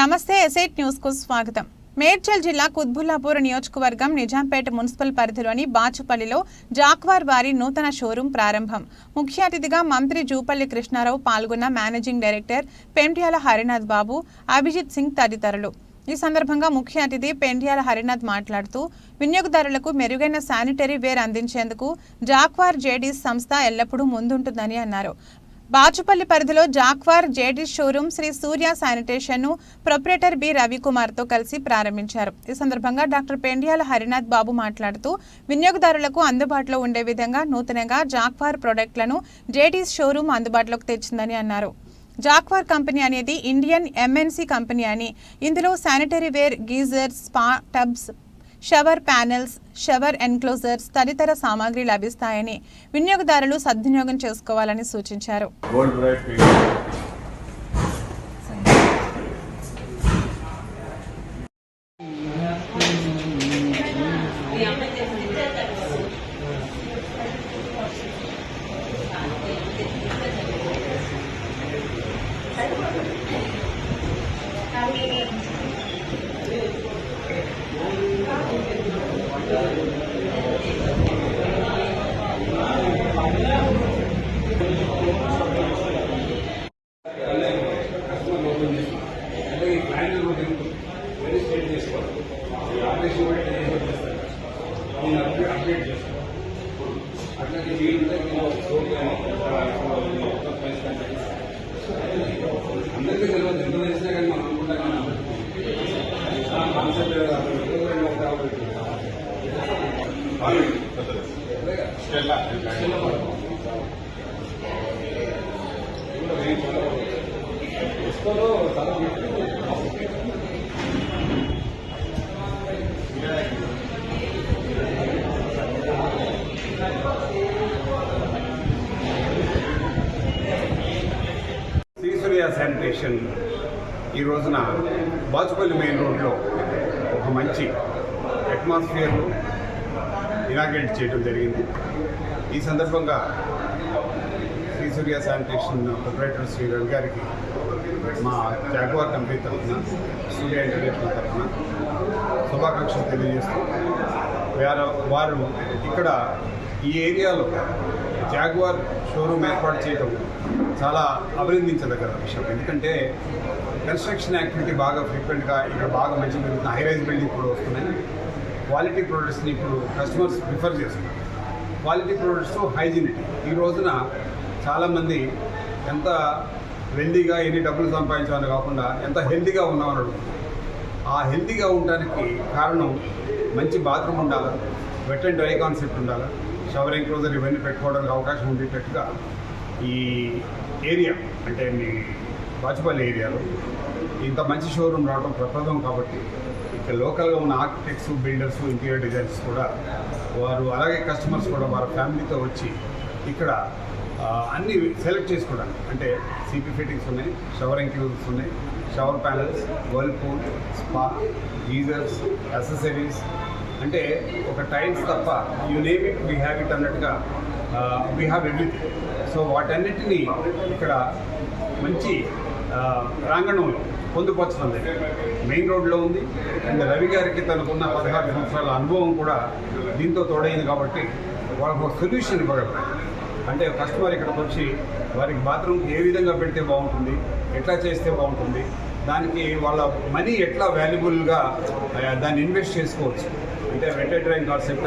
నమస్తే ఎసైట్ న్యూస్కు స్వాగతం. మేడ్చల్ జిల్లా కుత్బుల్లాపూర్ నియోజకవర్గం నిజాంపేట మున్సిపల్ పరిధిలోని బాచుపల్లిలో జాక్వార్ వారి నూతన షోరూం ప్రారంభం. ముఖ్య అతిథిగా మంత్రి జూపల్లి కృష్ణారావు పాల్గొన్న మేనేజింగ్ డైరెక్టర్ పెంట్యాల హరినాథ్ బాబు అభిజిత్ సింగ్ తదితరులు. ఈ సందర్భంగా ముఖ్య అతిథి పెండ్యాల హరినాథ్ మాట్లాడుతూ వినియోగదారులకు మెరుగైన శానిటరీ వేర్ అందించేందుకు జాక్వార్ జేడీస్ సంస్థ ఎల్లప్పుడూ ముందుంటుందని అన్నారు. బాచుపల్లి పరిధిలో Jaquar JD showroom Shri Surya శానిటేషన్ను ప్రొపరేటర్ బి రవికుమార్తో కలిసి ప్రారంభించారు. ఈ సందర్భంగా డాక్టర్ పెండియాల హరినాథ్ బాబు మాట్లాడుతూ వినియోగదారులకు అందుబాటులో ఉండే విధంగా నూతనంగా జాక్వార్ ప్రొడక్ట్లను జేడీస్ షోరూం అందుబాటులోకి తెచ్చిందని అన్నారు. జాక్వార్ కంపెనీ అనేది ఇండియన్ ఎంఎన్సీ కంపెనీ అని ఇందులో sanitary ware geysers spa tubs shower panels shower enclosures తదితర సామాగ్రి లభిస్తాయని వినియోగదారులు సద్వినియోగం చేసుకోవాలని సూచించారు. అప్డేట్ అప్డేట్ చేస్తాను అట్లాగే వీళ్ళు అందరికీ తెలియదు ఎంత తెలిసినా కానీ మనం అనుకుంటాం కానీ కాన్సెప్ట్ చాలా శ్రీసూర్య శానిటేషన్ ఈ రోజున బాచుపల్లి మెయిన్ రోడ్లో ఒక మంచి అట్మాస్ఫియర్ను ఇనాగ్రేట్ చేయడం జరిగింది. ఈ సందర్భంగా శ్రీ సూర్య శానిటేషన్ ప్రొపరేటర్ శ్రీ రవి గారికి మా జాగ్వార్ కంపెనీ తరఫున సూర్య ఇంటర్నేషనల్ తరఫున శుభాకాంక్షలు తెలియజేస్తూ వారు వారు ఇక్కడ ఈ ఏరియాలో జాగ్వార్ షోరూమ్ ఏర్పాటు చేయడం చాలా అభినందించదగ్గ విషయం. ఎందుకంటే కన్స్ట్రక్షన్ యాక్టివిటీ బాగా ఫ్రీక్వెంట్గా ఇక్కడ బాగా మంచి జరుగుతుంది. హైరైజ్ బిల్డింగ్ కూడా వస్తున్నాయి. క్వాలిటీ ప్రోడక్ట్స్ని ఇప్పుడు కస్టమర్స్ ప్రిఫర్ చేస్తున్నారు. Quality products hygienity. ఈ రోజున చాలామంది ఎంత వెల్దీగా ఎన్ని డబ్బులు సంపాదించాలని కాకుండా ఎంత హెల్తీగా ఉన్నామని అడుగుతున్నారు. ఆ హెల్తీగా ఉండడానికి కారణం మంచి బాత్రూమ్ ఉండాలి? వెట్ అండ్ డ్రై కాన్సెప్ట్ ఉండాలి? షవర్ ఎంక్లోజర్ ఇవన్నీ పెట్టుకోవడానికి అవకాశం ఉండేటట్టుగా ఈ ఏరియా అంటే మీ బాచుపల్లి ఏరియాలో ఇంత మంచి షోరూమ్ రావడం ప్రప్రదం కాబట్టి ఇక్కడ లోకల్గా ఉన్న ఆర్కిటెక్ట్స్ బిల్డర్స్ ఇంటీరియర్ డిజైన్స్ కూడా వారు అలాగే కస్టమర్స్ కూడా వారి ఫ్యామిలీతో వచ్చి ఇక్కడ అన్నీ అన్ని సెలెక్ట్ చేసుకోవడానికి అంటే సిపి ఫిట్టింగ్స్ ఉన్నాయి షవర్ ఇంక్లూజర్స్ ఉన్నాయి shower panels whirlpool spa geysers accessories అంటే ఒక టైల్స్ తప్ప you name it we have it అన్నట్టుగా వీ హ్యావ్ ఎవ్రీథింగ్ సో వాటన్నిటినీ ఇక్కడ మంచి ప్రాంగణంలో పొందుపరచడం మెయిన్ రోడ్లో ఉంది. అండ్ రవి గారికి తనకున్న పదహారు సంవత్సరాల అనుభవం కూడా దీంతో తోడైంది కాబట్టి వాళ్ళకు ఒక సొల్యూషన్ ఇవ్వగలరు. అంటే కస్టమర్ ఇక్కడికి వచ్చి వారికి బాత్రూమ్కి ఏ విధంగా పెడితే బాగుంటుంది ఎట్లా చేస్తే బాగుంటుంది దానికి వాళ్ళ మనీ ఎట్లా వాల్యుబుల్గా దాన్ని ఇన్వెస్ట్ చేసుకోవచ్చు. అంటే వెంట డ్రైవింగ్ కాన్సెప్ట్